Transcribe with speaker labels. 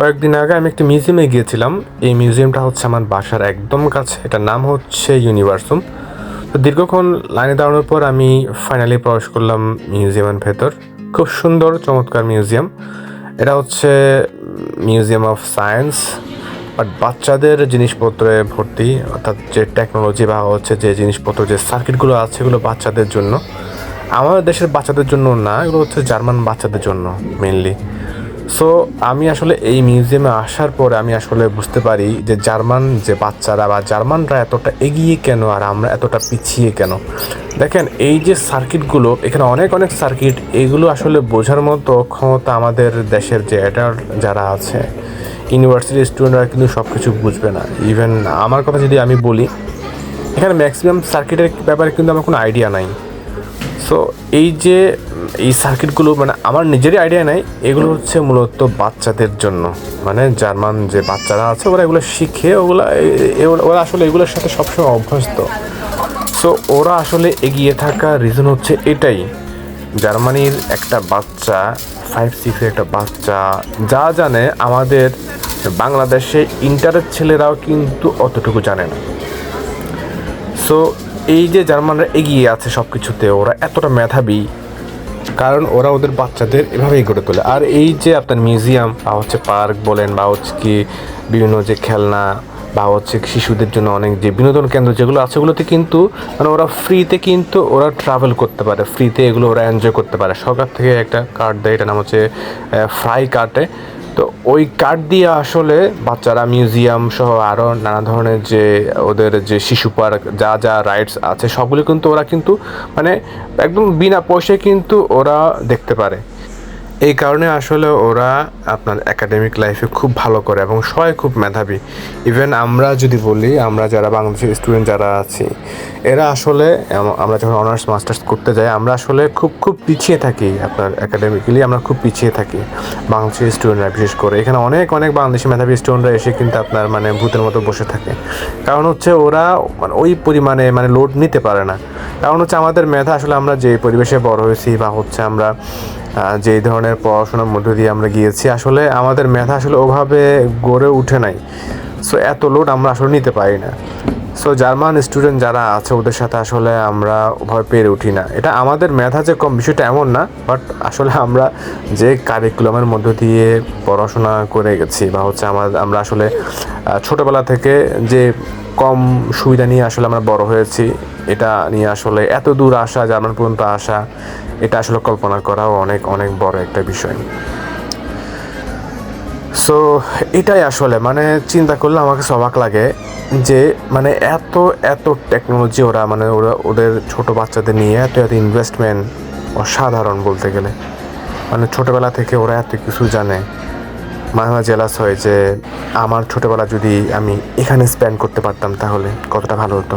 Speaker 1: কয়েকদিন আগে আমি একটি মিউজিয়ামে গিয়েছিলাম। এই মিউজিয়ামটা হচ্ছে আমার বাসার একদম কাছে। এটার নাম হচ্ছে ইউনিভার্সুম তো দীর্ঘক্ষণ লাইনে দাঁড়ানোর পর আমি ফাইনালি প্রবেশ করলাম মিউজিয়ামের ভেতর। খুব সুন্দর, চমৎকার মিউজিয়াম এটা হচ্ছে মিউজিয়াম অফ সায়েন্স বাট বাচ্চাদের জিনিসপত্রে ভর্তি, অর্থাৎ যে টেকনোলজি বা হচ্ছে যে জিনিসপত্র, যে সার্কিটগুলো আছে, এগুলো বাচ্চাদের জন্য। আমাদের দেশের বাচ্চাদের জন্য না, এগুলো হচ্ছে জার্মান বাচ্চাদের জন্য মেনলি সো আমি আসলে এই মিউজিয়ামে আসার পরে আমি আসলে বুঝতে পারি যে জার্মান যে বাচ্চারা বা জার্মানরা এতটা এগিয়ে কেন আর আমরা এতটা পিছিয়ে কেন? দেখেন, এই যে সার্কিটগুলো এখানে অনেক অনেক সার্কিট এগুলো আসলে বোঝার মতো ক্ষমতা আমাদের দেশের যে এডাল্ট যারা আছে ইউনিভার্সিটি স্টুডেন্টরা কিন্তু সব কিছু বুঝবে না। ইভেন আমার কথা যদি আমি বলি, এখানে ম্যাক্সিমাম সার্কিটের ব্যাপারে কিন্তু আমার কোনো আইডিয়া নাই। সো এই যে, এই সার্কিটগুলো মানে আমার নিজেরই আইডিয়া নাই, এগুলো হচ্ছে মূলত বাচ্চাদের জন্য। মানে জার্মান যে বাচ্চারা আছে, ওরা এগুলো শিখে, ওগুলা ওরা আসলে এগুলোর সাথে সবসময় অভ্যস্ত। সো ওরা আসলে এগিয়ে থাকা রিজন হচ্ছে এটাই। জার্মানির একটা বাচ্চা ফাইভ সিক্সের একটা বাচ্চা, যা জানে আমাদের বাংলাদেশে ইন্টারের ছেলেরাও কিন্তু অতটুকু জানে না। সো এই যে জার্মানরা এগিয়ে আছে সব কিছুতে ওরা এতটা মেধাবী। কারণ ওরা ওদের বাচ্চাদের এভাবেই গড়ে তোলে। আর এই যে আপনার মিউজিয়াম, বা হচ্ছে পার্ক বলেন, বা হচ্ছে কি বিভিন্ন যে খেলনা, বা হচ্ছে শিশুদের জন্য অনেক যে বিনোদন কেন্দ্র যেগুলো আছে, ওগুলোতে কিন্তু মানে ওরা ফ্রিতে কিন্তু ওরা ট্রাভেল করতে পারে। ফ্রিতে এগুলো ওরা এনজয় করতে পারে। সরকার থেকে একটা কার্ড দেয় এটা নাম হচ্ছে ফ্রাই কার্ডে তো ওই কার্ড দিয়ে আসলে বাচ্চারা মিউজিয়াম সহ আরও নানা ধরনের যে ওদের যে শিশু পার্ক, যা যা রাইডস আছে, সবগুলো কিন্তু ওরা কিন্তু মানে একদম বিনা পয়সায় কিন্তু ওরা দেখতে পারে। এই কারণে আসলে ওরা আপনার একাডেমিক লাইফে খুব ভালো করে এবং সবাই খুব মেধাবী। ইভেন আমরা যদি বলি, আমরা যারা বাংলাদেশের স্টুডেন্ট যারা আছি, এরা আসলে আমরা যখন অনার্স মাস্টার্স করতে যাই, আমরা আসলে খুব খুব পিছিয়ে থাকি আপনার একাডেমিক্যালি আমরা খুব পিছিয়ে থাকি বাংলাদেশের স্টুডেন্টরা বিশেষ করে। এখানে অনেক অনেক বাংলাদেশি মেধাবী স্টুডেন্টরা এসে কিন্তু আপনার মানে ভূতের মতো বসে থাকে। কারণ হচ্ছে ওরা মানে ওই পরিমাণে মানে লোড নিতে পারে না। কারণ হচ্ছে আমাদের মেধা আসলে আমরা যে পরিবেশে বড় হয়েছি বা হচ্ছে আমরা যেই ধরনের পড়াশোনার মধ্য দিয়ে আমরা গিয়েছি, আসলে আমাদের মেধা আসলে ওভাবে গড়ে উঠে নাই। সো এত লোড আমরা আসলে নিতে পারি না। সো জার্মান স্টুডেন্ট যারা আছে, ওদের সাথে আসলে আমরা ওভাবে পেরে উঠি না। এটা আমাদের মেধা যে কম, বিষয়টা এমন না বাট আসলে আমরা যে কারিকুলামের মধ্য দিয়ে পড়াশোনা করে গেছি, বা হচ্ছে আমার আমরা আসলে ছোটোবেলা থেকে যে কম সুবিধা নিয়ে আসলে আমরা বড় হয়েছি। এটা নিয়ে আসলে এত দূর আসা, জার্মান পর্যন্ত আসা, এটা আসলে কল্পনা করাও অনেক অনেক বড় একটা বিষয়। সো এটাই আসলে মানে চিন্তা করলে আমাকে সবাক লাগে যে মানে এত এত টেকনোলজি ওরা মানে ওরা, ওদের ছোট বাচ্চাদের নিয়ে এত এত ইনভেস্টমেন্ট অসাধারণ বলতে গেলে। মানে ছোটবেলা থেকে ওরা এত কিছু জানে। মাঝে জেলাস হয় যে আমার ছোটোবেলা যদি আমি এখানে স্পেন্ড করতে পারতাম তাহলে কতটা ভালো হতো?